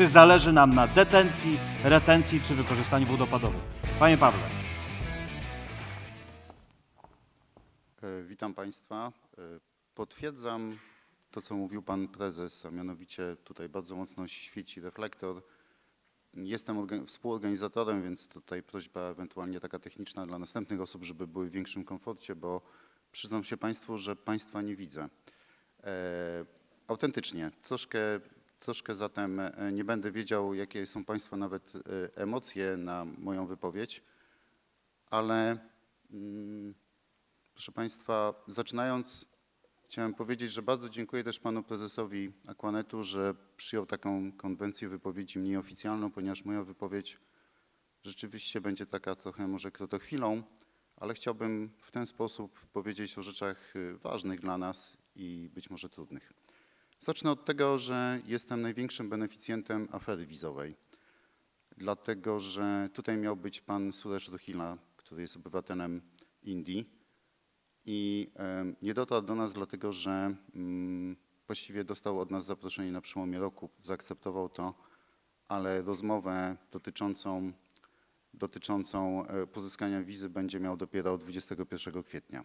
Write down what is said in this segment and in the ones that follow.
czy zależy nam na detencji, retencji czy wykorzystaniu wód opadowych. Panie Pawle. E, Witam Państwa. E, Potwierdzam to, co mówił Pan Prezes, a mianowicie tutaj bardzo mocno świeci reflektor. Jestem orga- współorganizatorem, więc tutaj prośba ewentualnie taka techniczna dla następnych osób, żeby były w większym komforcie, bo przyznam się Państwu, że Państwa nie widzę. E, Autentycznie, troszkę, troszkę zatem e, nie będę wiedział, jakie są Państwa nawet e, emocje na moją wypowiedź, ale mm, Proszę Państwa, zaczynając, chciałem powiedzieć, że bardzo dziękuję też panu prezesowi Aquanetu, że przyjął taką konwencję wypowiedzi mniej oficjalną, ponieważ moja wypowiedź rzeczywiście będzie taka trochę może krotochwilą, ale chciałbym w ten sposób powiedzieć o rzeczach y, ważnych dla nas i być może trudnych. Zacznę od tego, że jestem największym beneficjentem afery wizowej, dlatego że tutaj miał być pan Suresh Rohilla, który jest obywatelem Indii, i nie dotarł do nas dlatego, że mm, właściwie dostał od nas zaproszenie na przełomie roku, zaakceptował to, ale rozmowę dotyczącą, dotyczącą e, pozyskania wizy będzie miał dopiero 21 kwietnia.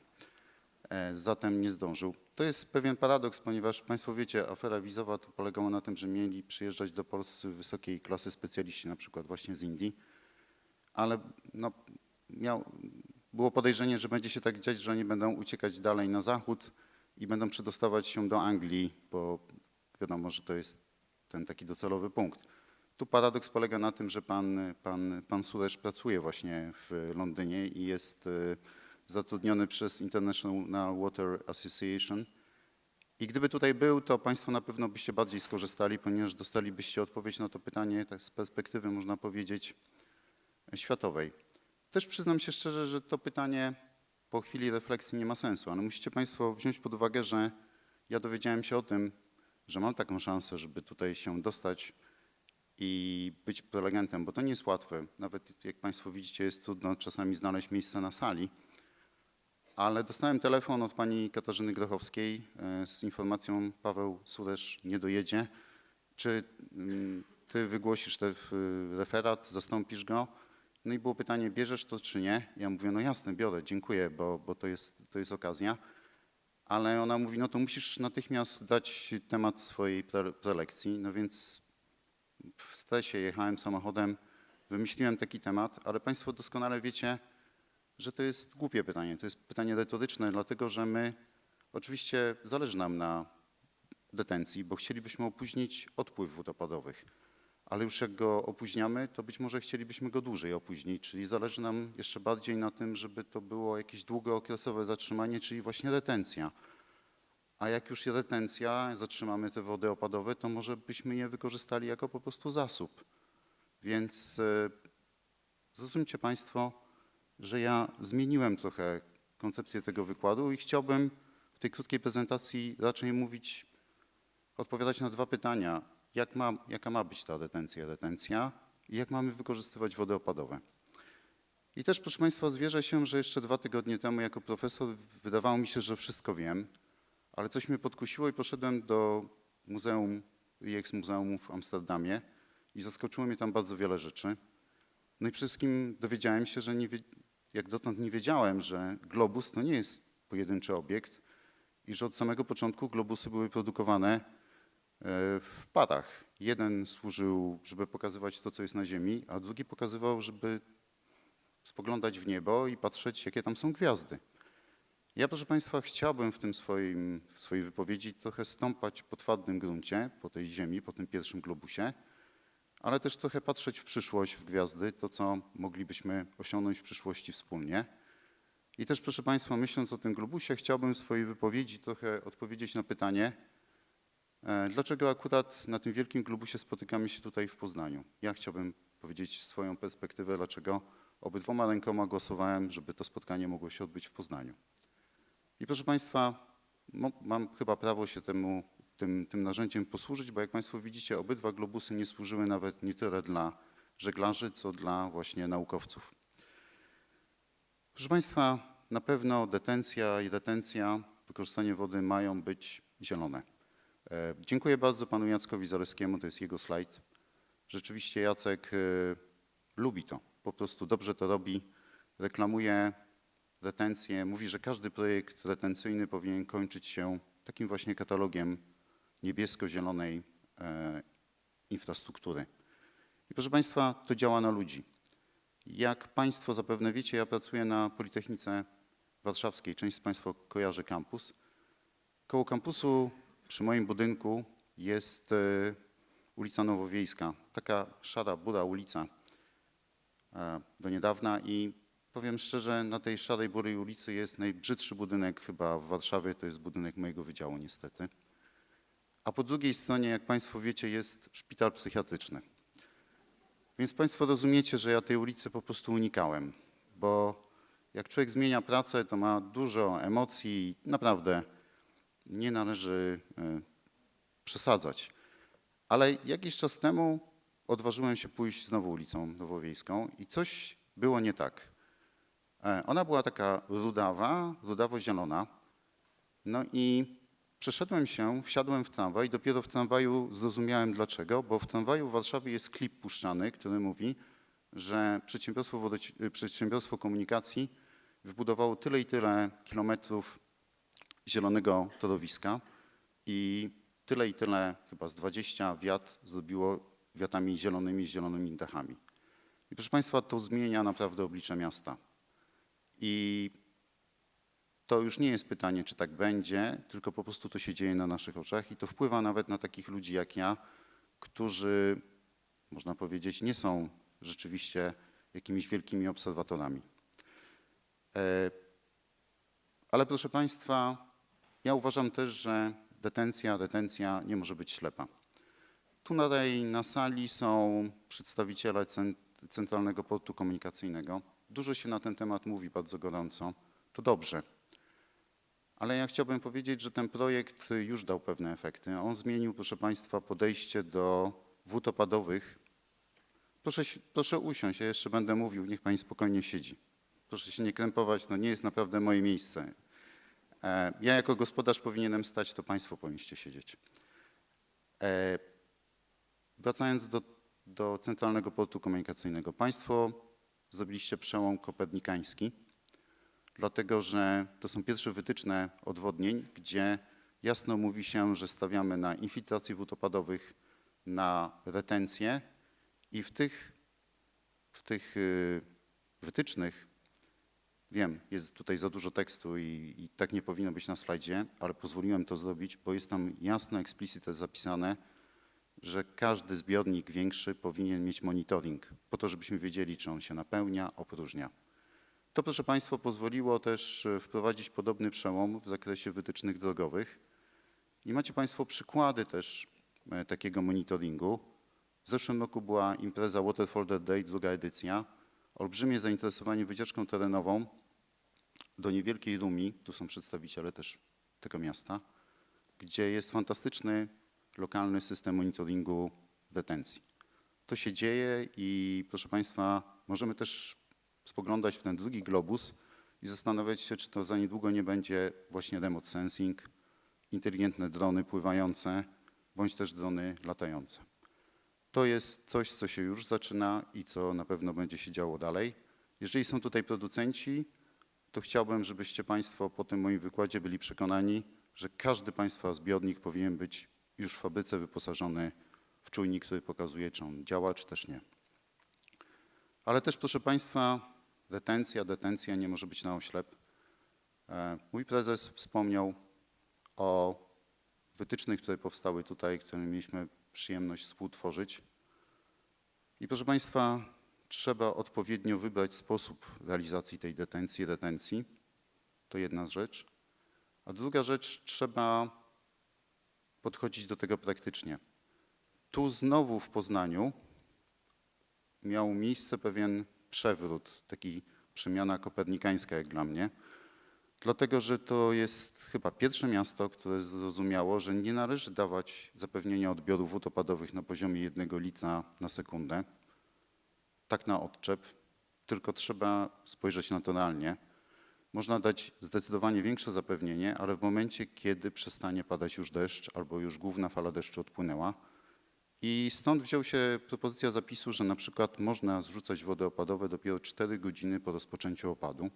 E, Zatem nie zdążył. To jest pewien paradoks, ponieważ Państwo wiecie, afera wizowa to polegało na tym, że mieli przyjeżdżać do Polski wysokiej klasy specjaliści, na przykład właśnie z Indii, ale no, miał, było podejrzenie, że będzie się tak dziać, że oni będą uciekać dalej na zachód i będą przedostawać się do Anglii, bo wiadomo, że to jest ten taki docelowy punkt. Tu paradoks polega na tym, że pan, pan, pan Suresz pracuje właśnie w Londynie i jest y, zatrudniony przez International Water Association. I gdyby tutaj był, to Państwo na pewno byście bardziej skorzystali, ponieważ dostalibyście odpowiedź na to pytanie tak z perspektywy, można powiedzieć, światowej. Też przyznam się szczerze, że to pytanie po chwili refleksji nie ma sensu, ale musicie Państwo wziąć pod uwagę, że ja dowiedziałem się o tym, że mam taką szansę, żeby tutaj się dostać i być prelegentem, bo to nie jest łatwe. Nawet jak Państwo widzicie, jest trudno czasami znaleźć miejsce na sali. Ale dostałem telefon od pani Katarzyny Grochowskiej e, z informacją Paweł Suresz nie dojedzie. Czy mm, ty wygłosisz ten referat, zastąpisz go? No i było pytanie, bierzesz to czy nie? Ja mówię, no jasne, biorę, dziękuję, bo, bo to, jest, to jest okazja. Ale ona mówi, no to musisz natychmiast dać temat swojej pre- prelekcji. No więc w stresie jechałem samochodem, wymyśliłem taki temat, ale Państwo doskonale wiecie, że to jest głupie pytanie. To jest pytanie retoryczne, dlatego że my, oczywiście zależy nam na detencji, bo chcielibyśmy opóźnić odpływ wód opadowych ale już jak go opóźniamy, to być może chcielibyśmy go dłużej opóźnić, czyli zależy nam jeszcze bardziej na tym, żeby to było jakieś długookresowe zatrzymanie, czyli właśnie retencja. A jak już retencja, zatrzymamy te wody opadowe, to może byśmy je wykorzystali jako po prostu zasób. Więc e, zrozumcie Państwo, że ja zmieniłem trochę koncepcję tego wykładu i chciałbym w tej krótkiej prezentacji raczej mówić, odpowiadać na dwa pytania jak ma, jaka ma być ta detencja, retencja i jak mamy wykorzystywać wody opadowe. I też, proszę Państwa, zwierzę się, że jeszcze dwa tygodnie temu jako profesor wydawało mi się, że wszystko wiem, ale coś mnie podkusiło i poszedłem do Muzeum, Rijeks Muzeum w Amsterdamie i zaskoczyło mnie tam bardzo wiele rzeczy. No i przede wszystkim dowiedziałem się, że nie, jak dotąd nie wiedziałem, że globus to nie jest pojedynczy obiekt i że od samego początku globusy były produkowane e, w parach. Jeden służył, żeby pokazywać to, co jest na Ziemi, a drugi pokazywał, żeby spoglądać w niebo i patrzeć, jakie tam są gwiazdy. Ja, proszę Państwa, chciałbym w tym swoim, w swojej wypowiedzi trochę stąpać po twardym gruncie, po tej Ziemi, po tym pierwszym globusie, ale też trochę patrzeć w przyszłość, w gwiazdy, to, co moglibyśmy osiągnąć w przyszłości wspólnie. I też, proszę Państwa, myśląc o tym globusie, chciałbym w swojej wypowiedzi trochę odpowiedzieć na pytanie, E, Dlaczego akurat na tym wielkim globusie spotykamy się tutaj w Poznaniu? Ja chciałbym powiedzieć swoją perspektywę, dlaczego obydwoma rękoma głosowałem, żeby to spotkanie mogło się odbyć w Poznaniu. I proszę Państwa, mam chyba prawo się temu, tym, tym narzędziem posłużyć, bo jak Państwo widzicie, obydwa globusy nie służyły nawet nie tyle dla żeglarzy, co dla właśnie naukowców. Proszę Państwa, na pewno detencja i retencja, wykorzystanie wody mają być zielone. E, Dziękuję bardzo panu Jackowi Zaleskiemu, to jest jego slajd. Rzeczywiście Jacek y, lubi to, po prostu dobrze to robi, reklamuje retencję, mówi, że każdy projekt retencyjny powinien kończyć się takim właśnie katalogiem niebiesko-zielonej e, infrastruktury. I proszę Państwa, to działa na ludzi. Jak Państwo zapewne wiecie, ja pracuję na Politechnice Warszawskiej. Część z Państwa kojarzy kampus. Koło kampusu przy moim budynku jest e, ulica Nowowiejska. Taka szara, bura ulica e, do niedawna i powiem szczerze, na tej szarej, burej ulicy jest najbrzydszy budynek chyba w Warszawie, to jest budynek mojego wydziału niestety. A po drugiej stronie, jak Państwo wiecie, jest szpital psychiatryczny. Więc Państwo rozumiecie, że ja tej ulicy po prostu unikałem, bo jak człowiek zmienia pracę, to ma dużo emocji i naprawdę nie należy e, przesadzać. Ale jakiś czas temu odważyłem się pójść znowu ulicą Nowowiejską i coś było nie tak. E, Ona była taka rudawa, rudawo-zielona. No i przeszedłem się, wsiadłem w tramwaj i dopiero w tramwaju zrozumiałem dlaczego, bo w tramwaju w Warszawie jest klip puszczany, który mówi, że przedsiębiorstwo, wodoci- przedsiębiorstwo komunikacji wybudowało tyle i tyle kilometrów zielonego torowiska i tyle i tyle, chyba z 20 wiat zrobiło wiatami zielonymi, z zielonymi dachami. I proszę Państwa, to zmienia naprawdę oblicze miasta. I to już nie jest pytanie, czy tak będzie, tylko po prostu to się dzieje na naszych oczach i to wpływa nawet na takich ludzi jak ja, którzy, można powiedzieć, nie są rzeczywiście jakimiś wielkimi obserwatorami. E, Ale proszę Państwa, ja uważam też, że detencja, detencja nie może być ślepa. Tu tutaj na sali są przedstawiciele cen- Centralnego Portu Komunikacyjnego. Dużo się na ten temat mówi bardzo gorąco. To dobrze. Ale ja chciałbym powiedzieć, że ten projekt już dał pewne efekty. On zmienił, proszę Państwa, podejście do wód opadowych. Proszę, proszę usiąść, ja jeszcze będę mówił, niech Pani spokojnie siedzi. Proszę się nie krępować, no nie jest naprawdę moje miejsce. E, Ja jako gospodarz powinienem stać, to Państwo powinniście siedzieć. E, Wracając do, do Centralnego Portu Komunikacyjnego. Państwo zrobiliście przełom kopernikański, dlatego że to są pierwsze wytyczne odwodnień, gdzie jasno mówi się, że stawiamy na infiltrację wód opadowych, na retencję i w tych, w tych y, wytycznych Wiem, jest tutaj za dużo tekstu i, i tak nie powinno być na slajdzie, ale pozwoliłem to zrobić, bo jest tam jasno, eksplicite zapisane, że każdy zbiornik większy powinien mieć monitoring, po to, żebyśmy wiedzieli, czy on się napełnia, opróżnia. To, proszę Państwa, pozwoliło też e, wprowadzić podobny przełom w zakresie wytycznych drogowych. I macie Państwo przykłady też e, takiego monitoringu. W zeszłym roku była impreza Waterfolder Day, druga edycja. Olbrzymie zainteresowanie wycieczką terenową do niewielkiej Rumi, tu są przedstawiciele też tego miasta, gdzie jest fantastyczny lokalny system monitoringu detencji. To się dzieje i proszę Państwa, możemy też spoglądać w ten drugi globus i zastanawiać się, czy to za niedługo nie będzie właśnie remote sensing, inteligentne drony pływające, bądź też drony latające. To jest coś, co się już zaczyna i co na pewno będzie się działo dalej. Jeżeli są tutaj producenci, to chciałbym, żebyście Państwo po tym moim wykładzie byli przekonani, że każdy Państwa zbiornik powinien być już w fabryce wyposażony w czujnik, który pokazuje, czy on działa, czy też nie. Ale też, proszę Państwa, detencja, detencja nie może być na oślep. E, Mój prezes wspomniał o wytycznych, które powstały tutaj, które mieliśmy przyjemność współtworzyć. I proszę Państwa, trzeba odpowiednio wybrać sposób realizacji tej detencji, retencji. To jedna rzecz. A druga rzecz, trzeba podchodzić do tego praktycznie. Tu znowu w Poznaniu miał miejsce pewien przewrót, taki przemiana kopernikańska jak dla mnie, dlatego że to jest chyba pierwsze miasto, które zrozumiało, że nie należy dawać zapewnienia odbioru wód opadowych na poziomie jednego litra na sekundę, tak na odczep, tylko trzeba spojrzeć na. Można dać zdecydowanie większe zapewnienie, ale w momencie, kiedy przestanie padać już deszcz albo już główna fala deszczu odpłynęła I stąd wziął się propozycja zapisu, że na przykład można zrzucać wody opadowe dopiero 4 godziny po rozpoczęciu opadu.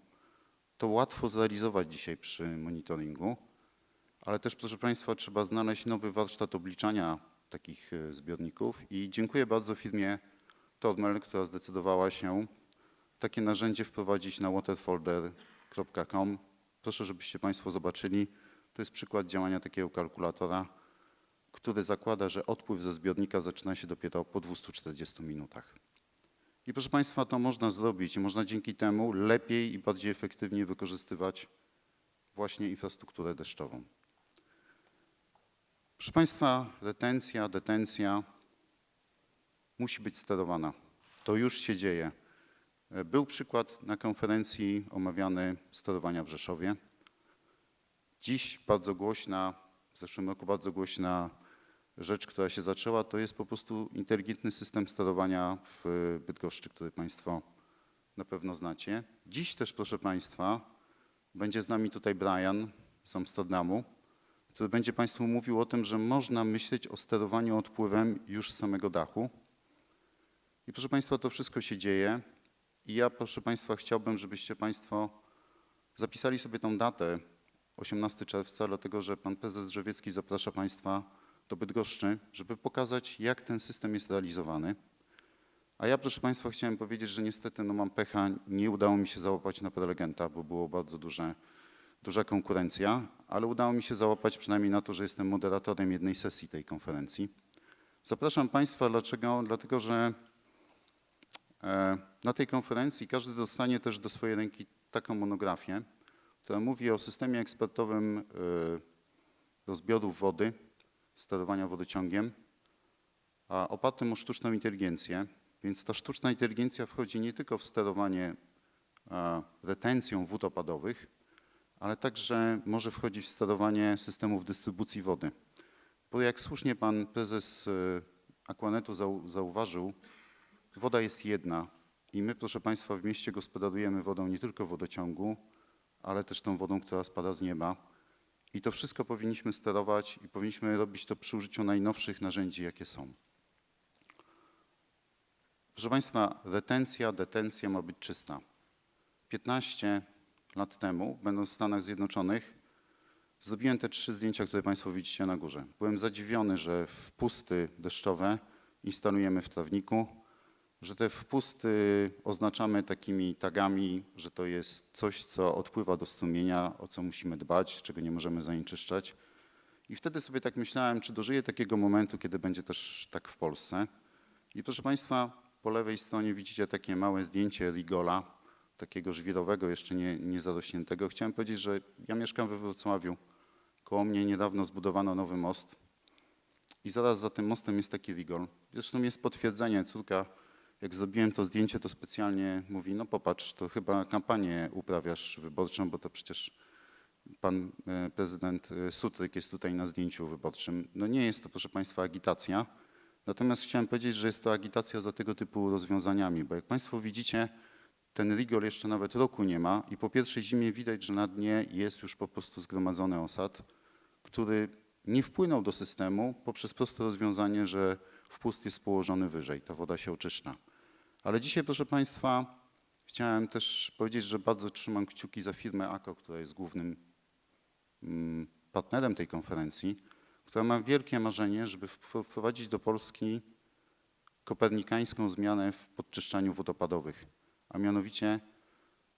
To łatwo zrealizować dzisiaj przy monitoringu, ale też, proszę Państwa, trzeba znaleźć nowy warsztat obliczania takich e, zbiorników i dziękuję bardzo firmie Tormel, która zdecydowała się takie narzędzie wprowadzić na waterfolder.com. Proszę, żebyście Państwo zobaczyli. To jest przykład działania takiego kalkulatora, który zakłada, że odpływ ze zbiornika zaczyna się dopiero po 240 minutach. I proszę Państwa, to można zrobić i można dzięki temu lepiej i bardziej efektywnie wykorzystywać właśnie infrastrukturę deszczową. Proszę Państwa, retencja, detencja musi być sterowana. To już się dzieje. Był przykład na konferencji omawiany sterowania w Rzeszowie. Dziś bardzo głośna, w zeszłym roku bardzo głośna rzecz, która się zaczęła, to jest po prostu inteligentny system sterowania w Bydgoszczy, który Państwo na pewno znacie. Dziś też, proszę Państwa, będzie z nami tutaj Brian z Amsterdamu, który będzie Państwu mówił o tym, że można myśleć o sterowaniu odpływem już z samego dachu. I proszę Państwa, to wszystko się dzieje. I ja, proszę Państwa, chciałbym, żebyście Państwo zapisali sobie tą datę, 18 czerwca, dlatego że Pan Prezes Drzewiecki zaprasza Państwa do Bydgoszczy, żeby pokazać, jak ten system jest realizowany. A ja, proszę Państwa, chciałem powiedzieć, że niestety no, mam pecha, nie udało mi się załapać na prelegenta, bo było bardzo duże, duża konkurencja, ale udało mi się załapać przynajmniej na to, że jestem moderatorem jednej sesji tej konferencji. Zapraszam Państwa, dlaczego? Dlatego, że e, na tej konferencji każdy dostanie też do swojej ręki taką monografię, która mówi o systemie ekspertowym e, rozbiorów wody, sterowania wodociągiem, a opartym o sztuczną inteligencję. Więc ta sztuczna inteligencja wchodzi nie tylko w sterowanie e, retencją wód opadowych, ale także może wchodzić w sterowanie systemów dystrybucji wody. Bo jak słusznie pan prezes e, Aquanetu zau- zauważył, woda jest jedna i my, proszę państwa, w mieście gospodarujemy wodą nie tylko w wodociągu, ale też tą wodą, która spada z nieba. I to wszystko powinniśmy sterować i powinniśmy robić to przy użyciu najnowszych narzędzi, jakie są. Proszę Państwa, retencja, detencja ma być czysta. 15 lat temu, będąc w Stanach Zjednoczonych, zrobiłem te trzy zdjęcia, które Państwo widzicie na górze. Byłem zadziwiony, że wpusty deszczowe instalujemy w trawniku, że te wpusty oznaczamy takimi tagami, że to jest coś, co odpływa do strumienia, o co musimy dbać, czego nie możemy zanieczyszczać. I wtedy sobie tak myślałem, czy dożyję takiego momentu, kiedy będzie też tak w Polsce. I proszę Państwa, po lewej stronie widzicie takie małe zdjęcie Rigola, takiego żwirowego, jeszcze nie, nie. Chciałem powiedzieć, że ja mieszkam we Wrocławiu. Koło mnie niedawno zbudowano nowy most. I zaraz za tym mostem jest taki Rigol. Zresztą jest potwierdzenie. Córka, jak zrobiłem to zdjęcie, to specjalnie mówi, no popatrz, to chyba kampanię uprawiasz wyborczą, bo to przecież pan e, prezydent e, Sutryk jest tutaj na zdjęciu wyborczym. No nie jest to, proszę Państwa, agitacja. Natomiast chciałem powiedzieć, że jest to agitacja za tego typu rozwiązaniami, bo jak Państwo widzicie, ten rigor jeszcze nawet roku nie ma i po pierwszej zimie widać, że na dnie jest już po prostu zgromadzony osad, który nie wpłynął do systemu poprzez proste rozwiązanie, że wpust jest położony wyżej, ta woda się oczyszcza. Ale dzisiaj, proszę Państwa, chciałem też powiedzieć, że bardzo trzymam kciuki za firmę AKO, która jest głównym mm, partnerem tej konferencji, która ma wielkie marzenie, żeby wp- wprowadzić do Polski kopernikańską zmianę w podczyszczaniu wód opadowych. A mianowicie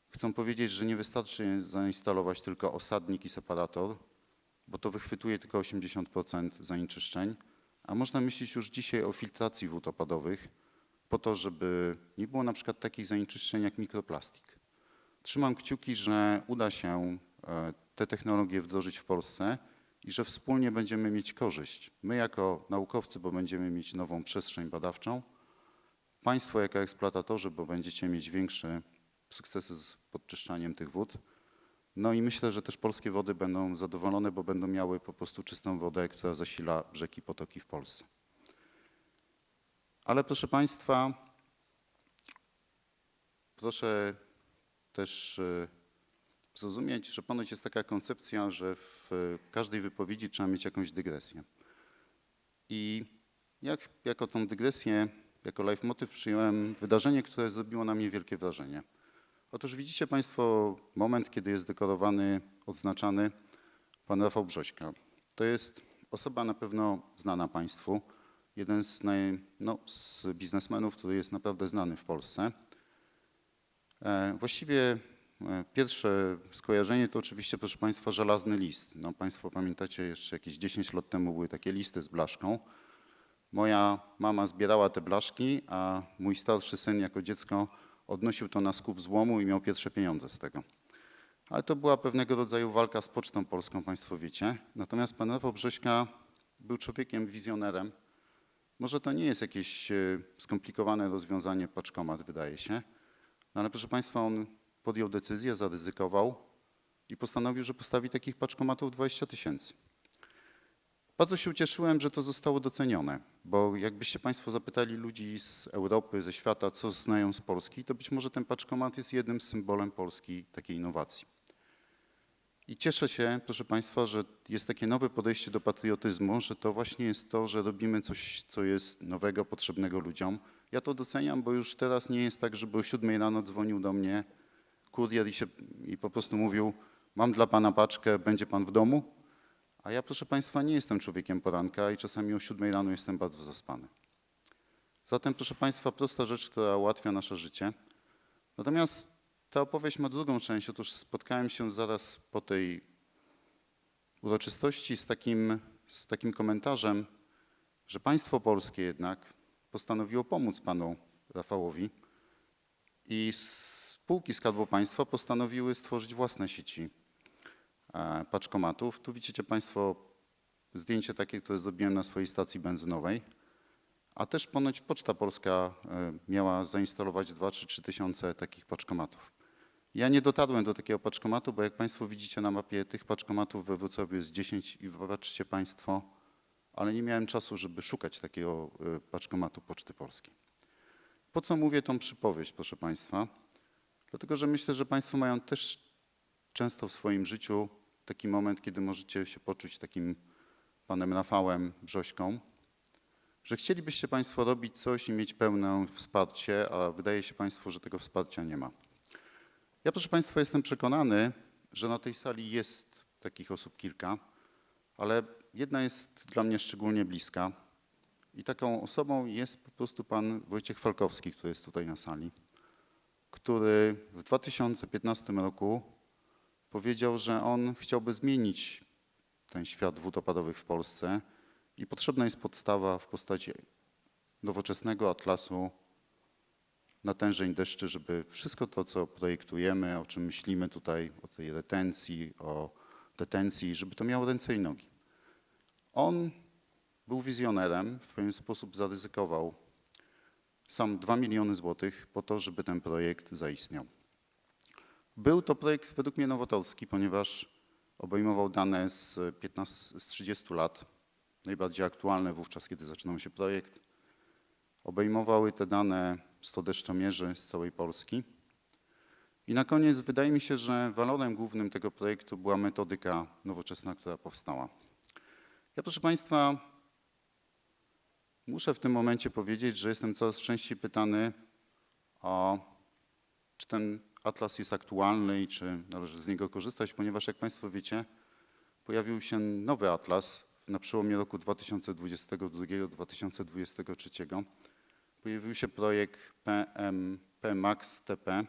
chcą powiedzieć, że nie wystarczy zainstalować tylko osadnik i separator, bo to wychwytuje tylko 80% zanieczyszczeń, a można myśleć już dzisiaj o filtracji wód opadowych po to, żeby nie było na przykład takich zanieczyszczeń jak mikroplastik. Trzymam kciuki, że uda się e, te technologie wdrożyć w Polsce i że wspólnie będziemy mieć korzyść. My jako naukowcy, bo będziemy mieć nową przestrzeń badawczą, Państwo jako eksploatatorzy, bo będziecie mieć większe sukcesy z podczyszczaniem tych wód. No i myślę, że też polskie wody będą zadowolone, bo będą miały po prostu czystą wodę, która zasila rzeki, potoki w Polsce. Ale proszę Państwa, proszę też e, zrozumieć, że ponoć jest taka koncepcja, że w każdej wypowiedzi trzeba mieć jakąś dygresję. I Jak, jako tą dygresję, jako leitmotiv przyjąłem wydarzenie, które zrobiło na mnie wielkie wrażenie. Otóż widzicie Państwo moment, kiedy jest dekorowany, odznaczany pan Rafał Brzośka. To jest osoba na pewno znana Państwu, jeden z, naj, no, z biznesmenów, który jest naprawdę znany w Polsce. E, Właściwie e, pierwsze skojarzenie to oczywiście, proszę Państwa, żelazny list. No, państwo pamiętacie, jeszcze jakieś 10 lat temu były takie listy z blaszką. Moja mama zbierała te blaszki, a mój starszy syn jako dziecko odnosił to na skup złomu i miał pierwsze pieniądze z tego. Ale to była pewnego rodzaju walka z Pocztą Polską, Państwo wiecie. Natomiast pan Rafał Brześka był człowiekiem, wizjonerem. Może to nie jest jakieś e, skomplikowane rozwiązanie paczkomat, wydaje się, no ale proszę Państwa, on podjął decyzję, zaryzykował i postanowił, że postawi takich paczkomatów 20 tysięcy. Bardzo się ucieszyłem, że to zostało docenione, bo jakbyście Państwo zapytali ludzi z Europy, ze świata, co znają z Polski, to być może ten paczkomat jest jednym symbolem Polski takiej innowacji. I cieszę się, proszę Państwa, że jest takie nowe podejście do patriotyzmu, że to właśnie jest to, że robimy coś, co jest nowego, potrzebnego ludziom. Ja to doceniam, bo już teraz nie jest tak, żeby o siódmej rano dzwonił do mnie kurier i, się, i po prostu mówił, mam dla Pana paczkę, będzie Pan w domu? A ja, proszę Państwa, nie jestem człowiekiem poranka i czasami o siódmej rano jestem bardzo zaspany. Zatem, proszę Państwa, prosta rzecz, która ułatwia nasze życie. Natomiast ta opowieść ma drugą część. Otóż spotkałem się zaraz po tej uroczystości z takim, z takim komentarzem, że państwo polskie jednak postanowiło pomóc panu Rafałowi i spółki Skarbu Państwa postanowiły stworzyć własne sieci e, paczkomatów. Tu widzicie Państwo zdjęcie takie, które zrobiłem na swojej stacji benzynowej. A też ponoć Poczta Polska e, miała zainstalować 2 czy 3 tysiące takich paczkomatów. Ja nie dotarłem do takiego paczkomatu, bo jak Państwo widzicie na mapie, tych paczkomatów we Wrocławiu jest 10 i wybaczcie Państwo, ale nie miałem czasu, żeby szukać takiego e, paczkomatu Poczty Polskiej. Po co mówię tą przypowieść, proszę Państwa? Dlatego, że myślę, że Państwo mają też często w swoim życiu taki moment, kiedy możecie się poczuć takim panem Rafałem Brzośką, że chcielibyście Państwo robić coś i mieć pełne wsparcie, a wydaje się Państwu, że tego wsparcia nie ma. Ja, proszę Państwa, jestem przekonany, że na tej sali jest takich osób kilka, ale jedna jest dla mnie szczególnie bliska. I taką osobą jest po prostu pan Wojciech Falkowski, który jest tutaj na sali, który w 2015 roku powiedział, że on chciałby zmienić ten świat wód opadowych w Polsce i potrzebna jest podstawa w postaci nowoczesnego atlasu natężeń deszczy, żeby wszystko to, co projektujemy, o czym myślimy tutaj, o tej retencji, o detencji, żeby to miało ręce i nogi. On był wizjonerem, w pewien sposób zaryzykował sam 2 miliony złotych po to, żeby ten projekt zaistniał. Był to projekt według mnie nowatorski, ponieważ obejmował dane z, 15, z 30 lat, najbardziej aktualne wówczas, kiedy zaczynał się projekt. Obejmowały te dane 100 deszczomierzy z całej Polski. I na koniec wydaje mi się, że walorem głównym tego projektu była metodyka nowoczesna, która powstała. Ja, proszę Państwa, muszę w tym momencie powiedzieć, że jestem coraz częściej pytany o, czy ten atlas jest aktualny i czy należy z niego korzystać, ponieważ jak Państwo wiecie, pojawił się nowy atlas na przełomie roku 2022-2023. Pojawił się projekt PM, PMAX TP.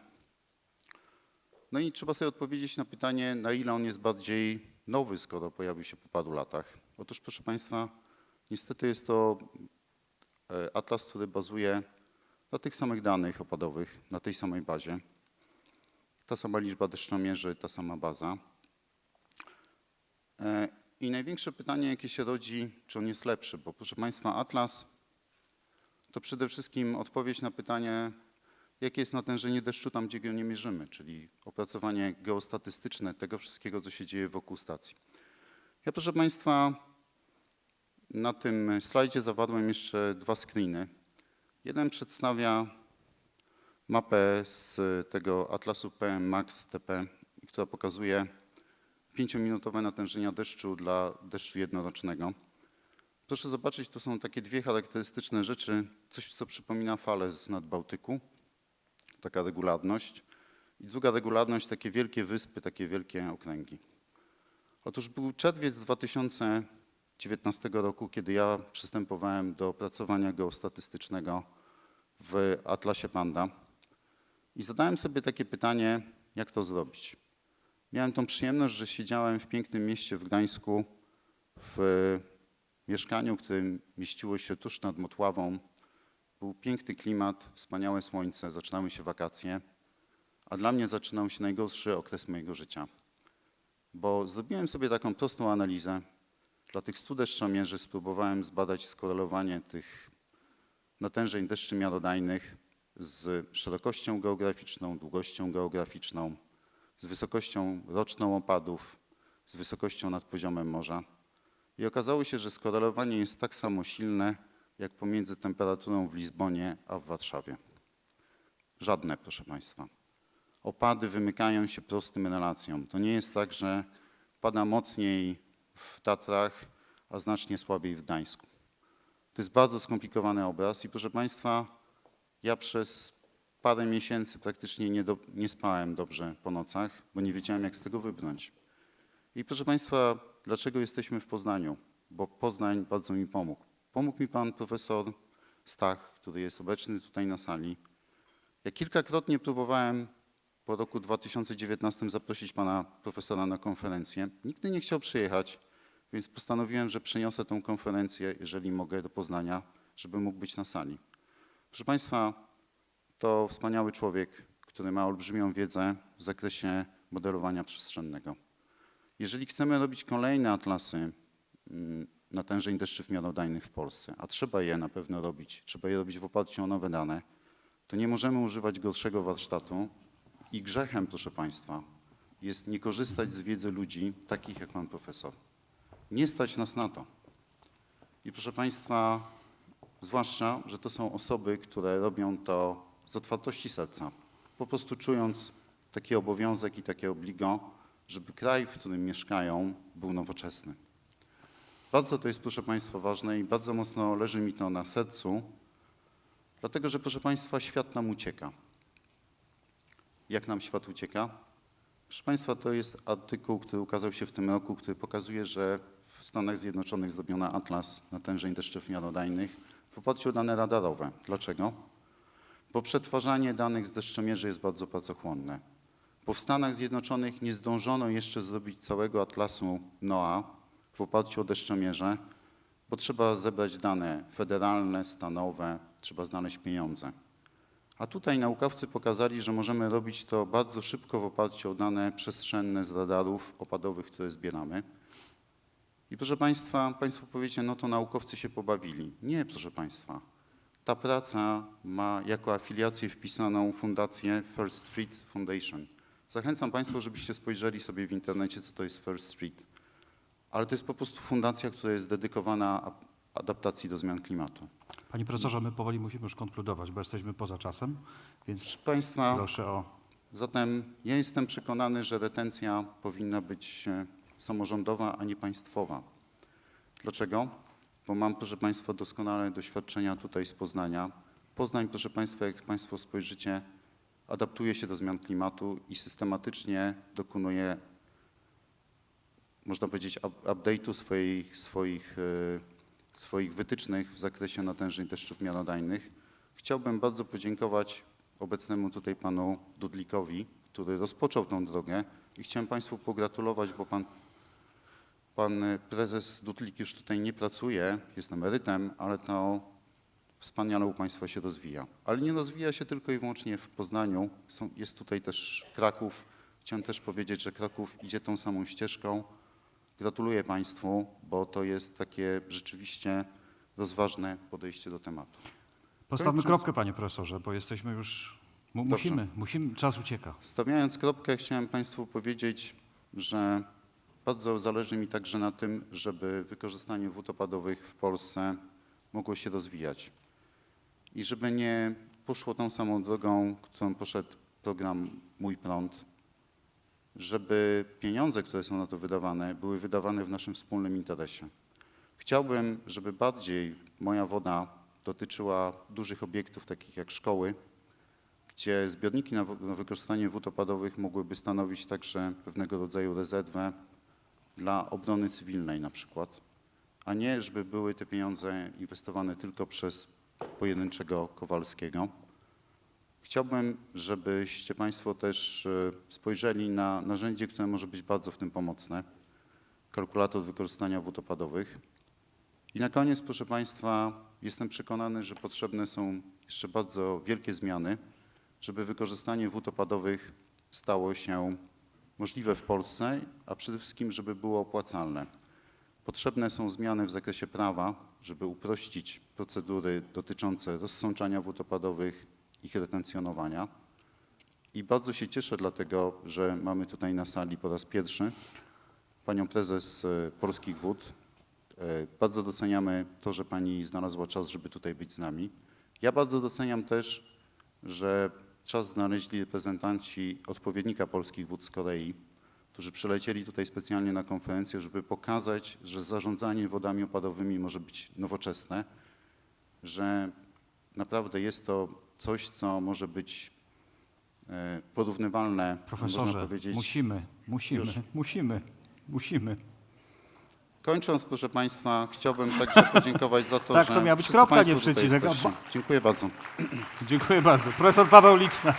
No i trzeba sobie odpowiedzieć na pytanie, na ile on jest bardziej nowy, skoro pojawił się po paru latach. Otóż, proszę Państwa, niestety jest to e, atlas, który bazuje na tych samych danych opadowych, na tej samej bazie. Ta sama liczba deszczomierzy, ta sama baza. E, I największe pytanie, jakie się rodzi, czy on jest lepszy, bo proszę Państwa, atlas to przede wszystkim odpowiedź na pytanie, jakie jest natężenie deszczu tam, gdzie go nie mierzymy, czyli opracowanie geostatystyczne tego wszystkiego, co się dzieje wokół stacji. Ja, proszę Państwa, na tym slajdzie zawarłem jeszcze dwa screeny. Jeden przedstawia mapę z tego atlasu PM Max TP, która pokazuje 5-minutowe natężenia deszczu dla deszczu jednorocznego. Proszę zobaczyć, to są takie dwie charakterystyczne rzeczy, coś co przypomina falę z Nadbałtyku, taka regularność. I druga regularność, takie wielkie wyspy, takie wielkie okręgi. Otóż był czerwiec 2019 roku, kiedy ja przystępowałem do opracowania geostatystycznego w Atlasie Panda i zadałem sobie takie pytanie, jak to zrobić. Miałem tą przyjemność, że siedziałem w pięknym mieście w Gdańsku, w mieszkaniu, które mieściło się tuż nad Motławą. Był piękny klimat, wspaniałe słońce, zaczynały się wakacje, a dla mnie zaczynał się najgorszy okres mojego życia. Bo zrobiłem sobie taką prostą analizę. Dla tych 100 deszczomierzy spróbowałem zbadać skorelowanie tych natężeń deszczy miarodajnych z szerokością geograficzną, długością geograficzną, z wysokością roczną opadów, z wysokością nad poziomem morza. I okazało się, że skorelowanie jest tak samo silne, jak pomiędzy temperaturą w Lizbonie a w Warszawie. Żadne, proszę Państwa. Opady wymykają się prostym relacjom. To nie jest tak, że pada mocniej w Tatrach, a znacznie słabiej w Gdańsku. To jest bardzo skomplikowany obraz i proszę Państwa, ja przez parę miesięcy praktycznie nie, do, nie spałem dobrze po nocach, bo nie wiedziałem, jak z tego wybrnąć. I proszę Państwa, dlaczego jesteśmy w Poznaniu? Bo Poznań bardzo mi pomógł. Pomógł mi pan profesor Stach, który jest obecny tutaj na sali. Ja kilkakrotnie próbowałem po roku 2019 zaprosić pana profesora na konferencję. Nigdy nie chciał przyjechać, więc postanowiłem, że przyniosę tą konferencję, jeżeli mogę, do Poznania, żeby mógł być na sali. Proszę Państwa, to wspaniały człowiek, który ma olbrzymią wiedzę w zakresie modelowania przestrzennego. Jeżeli chcemy robić kolejne atlasy mm, natężeń deszczów miarodajnych w Polsce, a trzeba je na pewno robić, trzeba je robić w oparciu o nowe dane, to nie możemy używać gorszego warsztatu i grzechem, proszę Państwa, jest nie korzystać z wiedzy ludzi takich jak pan profesor. Nie stać nas na to. I proszę Państwa, zwłaszcza, że to są osoby, które robią to z otwartości serca, po prostu czując taki obowiązek i takie obligo, żeby kraj, w którym mieszkają, był nowoczesny. Bardzo to jest, proszę Państwa, ważne i bardzo mocno leży mi to na sercu, dlatego że, proszę Państwa, świat nam ucieka. Jak nam świat ucieka? Proszę Państwa, to jest artykuł, który ukazał się w tym roku, który pokazuje, że w Stanach Zjednoczonych zrobiono atlas natężeń deszczów miarodajnych w oparciu o dane radarowe. Dlaczego? Bo przetwarzanie danych z deszczomierzy jest bardzo pracochłonne. Bo w Stanach Zjednoczonych nie zdążono jeszcze zrobić całego atlasu NOAA w oparciu o deszczomierze, bo trzeba zebrać dane federalne, stanowe, trzeba znaleźć pieniądze. A tutaj naukowcy pokazali, że możemy robić to bardzo szybko w oparciu o dane przestrzenne z radarów opadowych, które zbieramy. I proszę Państwa, Państwo powiecie, no to naukowcy się pobawili. Nie, proszę Państwa. Ta praca ma jako afiliację wpisaną fundację First Street Foundation. Zachęcam Państwa, żebyście spojrzeli sobie w internecie, co to jest First Street. Ale to jest po prostu fundacja, która jest dedykowana adaptacji do zmian klimatu. Panie profesorze, my powoli musimy już konkludować, bo jesteśmy poza czasem, więc Proszę Państwa, proszę o... Zatem ja jestem przekonany, że retencja powinna być e, samorządowa, a nie państwowa. Dlaczego? Bo mam, proszę Państwa, doskonałe doświadczenia tutaj z Poznania. Poznań, proszę Państwa, jak Państwo spojrzycie, adaptuje się do zmian klimatu i systematycznie dokonuje, można powiedzieć, up- update'u swoich, swoich, e, swoich wytycznych w zakresie natężeń deszczów miarodajnych. Chciałbym bardzo podziękować obecnemu tutaj panu Dudlikowi, który rozpoczął tą drogę i chciałem Państwu pogratulować, bo pan, pan prezes Dudlik już tutaj nie pracuje, jest emerytem, ale to wspaniale u Państwa się rozwija. Ale nie rozwija się tylko i wyłącznie w Poznaniu, Są, jest tutaj też Kraków. Chciałem też powiedzieć, że Kraków idzie tą samą ścieżką. Gratuluję Państwu, bo to jest takie rzeczywiście rozważne podejście do tematu. Postawmy Kończąc- kropkę, panie profesorze, bo jesteśmy już... Mu, musimy, musimy, czas ucieka. Stawiając kropkę, chciałem Państwu powiedzieć, że bardzo zależy mi także na tym, żeby wykorzystanie wód opadowych w Polsce mogło się rozwijać i żeby nie poszło tą samą drogą, którą poszedł program Mój Prąd, żeby pieniądze, które są na to wydawane, były wydawane w naszym wspólnym interesie. Chciałbym, żeby bardziej moja woda dotyczyła dużych obiektów, takich jak szkoły, gdzie zbiorniki na, wykorzystanie wód opadowych mogłyby stanowić także pewnego rodzaju rezerwę dla obrony cywilnej na przykład, a nie żeby były te pieniądze inwestowane tylko przez pojedynczego Kowalskiego. Chciałbym, żebyście Państwo też e, spojrzeli na narzędzie, które może być bardzo w tym pomocne. Kalkulator wykorzystania wód opadowych. I na koniec, proszę Państwa, jestem przekonany, że potrzebne są jeszcze bardzo wielkie zmiany, żeby wykorzystanie wód opadowych stało się możliwe w Polsce, a przede wszystkim, żeby było opłacalne. Potrzebne są zmiany w zakresie prawa, żeby uprościć procedury dotyczące rozsączania wód opadowych, ich retencjonowania. I bardzo się cieszę dlatego, że mamy tutaj na sali po raz pierwszy panią prezes e, Polskich Wód. E, Bardzo doceniamy to, że pani znalazła czas, żeby tutaj być z nami. Ja bardzo doceniam też, że czas znaleźli reprezentanci odpowiednika Polskich Wód z Korei, którzy przylecieli tutaj specjalnie na konferencję, żeby pokazać, że zarządzanie wodami opadowymi może być nowoczesne, że naprawdę jest to coś, co może być e, porównywalne, Profesorze, musimy, musimy, Już. musimy, musimy. Kończąc, proszę Państwa, chciałbym także podziękować za to, Tak, że to miała być kropka, nie jesteście. Dziękuję bardzo. Dziękuję bardzo. Profesor Paweł Liczna.